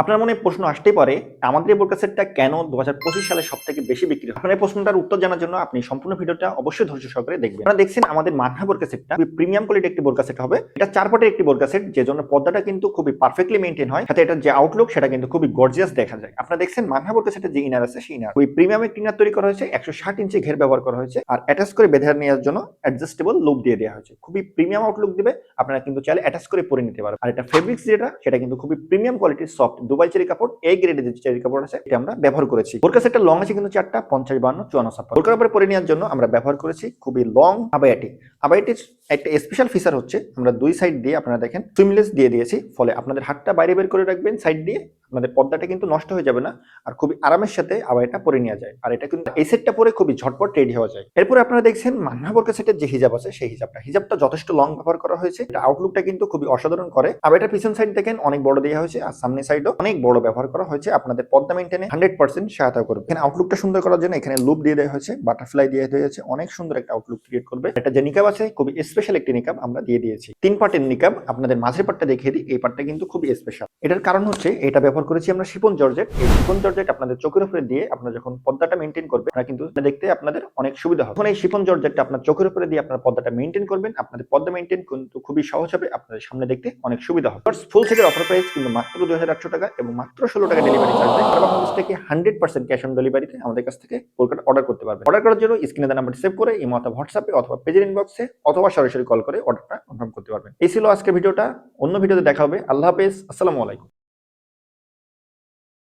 আপনার মনে প্রশ্ন আসতেই পারে, আমাদের এই বোরকা সেটটা কেন দু হাজার পঁচিশ সালে সব থেকে বেশি বিক্রি হয়? আপনার এই প্রশ্নটার উত্তর জানার জন্য আপনি সম্পূর্ণ ভিডিওটা অবশ্যই ধৈর্য সহকারে দেখবেন। আপনারা দেখছেন আমাদের মান্না বোরকা সেটটা প্রিমিয়াম কোয়ালিটি একটি বোরকা সেট হবে। এটা চার পটের একটি বোরকা সেট যে জন্য পর্দাটা কিন্তু খুবই পারফেক্টলি মেনটেন হয়। সাথে এটার যে আউটলুক সেটা কিন্তু খুবই গর্জিয়াস দেখা যায়। আপনারা দেখছেন মান্না বোরকা সেটের যে ইনার আছে, সেই ইনার ওই প্রিমিয়াম একটি ইনার তৈরি করা হয়েছে, একশো ষাট ইঞ্চি ঘের ব্যবহার করা হয়েছে, আর অ্যাটাচ করে বেঁধে নেওয়ার জন্য অ্যাডজাস্টেবল লুপ দিয়ে দেওয়া হয়েছে। খুবই প্রিমিয়াম আউটলুক দিবে, আপনারা কিন্তু চাইলে অ্যাটাচ করে পরে নিতে পারবেন। আর এটা ফেব্রিক্স যেটা, সেটা কিন্তু খুবই প্রিমিয়াম কোয়ালিটির সফট দুবাই চেরি কাপড় এই গ্রেডের যে চেরি কাপড় আছে, এটা আমরা ব্যবহার করেছি। বোরকা একটা লং আছে কিন্তু চারটা, পঞ্চাশ, বান্ন, চুয়ান্ন, ছাপ্পান্ন। বোরকার উপরে পরে নেওয়ার জন্য আমরা ব্যবহার করেছি খুবই লং আবায়াটি। আবায়াটির একটা স্পেশাল ফিচার হচ্ছে, আমরা দুই সাইড দিয়ে আপনারা দেখেন সুইমলেস দিয়ে দিয়েছি, ফলে আপনাদের হাতটা বাইরে বের করে রাখবেন সাইড দিয়ে, আপনাদের পর্দাটা কিন্তু নষ্ট হয়ে যাবে না, আর খুবই আরামের সাথে আবার এটা পরে নেওয়া যায়, আর এটা কিন্তু এই সেটটা পরে খুবই ঝটপট রেডি হওয়া যায়। এরপরে আপনারা দেখছেন মান্না বোরকা সেটের যে হিজাব আছে, সেই হিজাবটা হিজাবটা যথেষ্ট লং ব্যবহার করা হয়েছে, এটা আউটলুকটা কিন্তু খুবই অসাধারণ করে, আবার এটা পিছন সাইড দেখেন, অনেক বড় দেওয়া হয়েছে, আর সামনে সাইডও অনেক বড় ব্যবহার করা হয়েছে, আপনাদের পর্দা মেনটেনে হান্ড্রেড পার্সেন্ট সহায়তা করবে। এখানে আউটলুকটা সুন্দর করার জন্য এখানে লুপ দিয়ে দেওয়া হয়েছে বাটারফ্লাই দিয়ে দেওয়া হয়েছে, অনেক সুন্দর একটা আউটলুক ক্রিয়েট করবে। এটা যে নিকাব আছে, খুবই স্পেশাল একটি নিকাব আমরা দিয়ে দিয়েছি। তিন পার্টের নিকাব আপনাদের মাঝের পার্টটা দেখিয়ে দিই, এই পার্টটা কিন্তু খুবই স্পেশাল এটার কারণ হচ্ছে, এটা ব্যবহার করেছি আমরা শিপন জর্জেট। এই শিপন জর্জেট আপনাদের চোখের উপরে দিয়ে আপনারা যখন পদ্মাটা মেনটেন করবেন, আপনারা কিন্তু দেখতে আপনাদের অনেক সুবিধা হবে। এখন এই শিপন জর্জেটটা আপনার চোখের উপরে দিয়ে আপনার পর্দাটা মেনটেন করবেন, আপনাদের পদ্মা মেনটেন কিন্তু খুবই সহজ হবে, আপনাদের সামনে দেখতে অনেক সুবিধা হবে। ফুল সেটের অফার প্রাইস কিন্তু মাত্র দুই হাজার আটশো টাকা এবং মাত্র ষোলো টাকা ডেলিভারি চার্জ সারা বাংলাদেশ থেকে হান্ড্রেড পার্সেন্ট ক্যাশ অন ডেলিভারিতে আমাদের কাছ থেকে কলকাতা অর্ডার করতে পারবেন। অর্ডার করার জন্য স্ক্রিনে নাম্বার সেভ করে, এই মতো হোয়াটসঅ্যাপে অথবা পেজের ইনবক্সে অথবা সরাসরি কল করে অর্ডারটা কনফার্ম করতে পারবেন। এই ছিল আজকে ভিডিওটা। অন্য ভিডিওতে দেখা হবে। আল্লাহ হাফেজ। আসসালামু আলাইকুম।